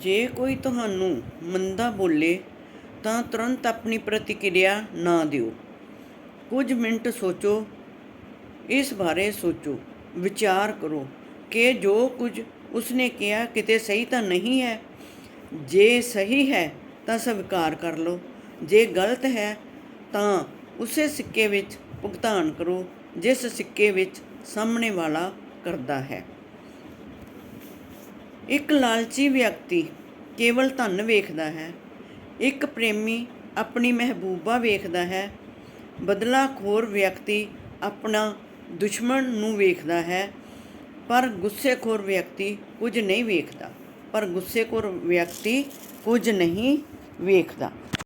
ਜੇ ਕੋਈ ਤੁਹਾਨੂੰ ਮੰਦਾ ਬੋਲੇ, ਤਾਂ ਤੁਰੰਤ ਆਪਣੀ ਪ੍ਰਤੀਕਿਰਿਆ ਨਾ ਦਿਓ। ਕੁਝ ਮਿੰਟ ਸੋਚੋ। ਇਸ ਬਾਰੇ ਸੋਚੋ। ਵਿਚਾਰ ਕਰੋ ਕਿ ਜੋ ਕੁਝ ਉਸਨੇ ਕਿਹਾ ਕਿਤੇ ਸਹੀ ਤਾਂ ਨਹੀਂ ਹੈ। ਜੇ ਸਹੀ ਹੈ, ਤਾਂ ਸਵੀਕਾਰ ਕਰ ਲਓ। ਜੇ ਗਲਤ ਹੈ, ਤਾਂ ਉਸੇ ਸਿੱਕੇ ਵਿੱਚ ਭੁਗਤਾਨ ਕਰੋ, ਜਿਸ ਸਿੱਕੇ ਵਿੱਚ ਸਾਹਮਣੇ ਵਾਲਾ ਕਰਦਾ ਹੈ। ਇੱਕ ਲਾਲਚੀ ਵਿਅਕਤੀ ਕੇਵਲ ਧਨ ਵੇਖਦਾ ਹੈ, ਇੱਕ ਪ੍ਰੇਮੀ ਆਪਣੀ ਮਹਿਬੂਬਾ ਵੇਖਦਾ ਹੈ, ਬਦਲਾਖੋਰ ਵਿਅਕਤੀ ਆਪਣਾ ਦੁਸ਼ਮਣ ਨੂੰ ਵੇਖਦਾ ਹੈ, ਪਰ ਗੁੱਸੇਖੋਰ ਵਿਅਕਤੀ ਕੁਝ ਨਹੀਂ ਵੇਖਦਾ, ਪਰ ਗੁੱਸੇਖੋਰ ਵਿਅਕਤੀ ਕੁਝ ਨਹੀਂ ਵੇਖਦਾ।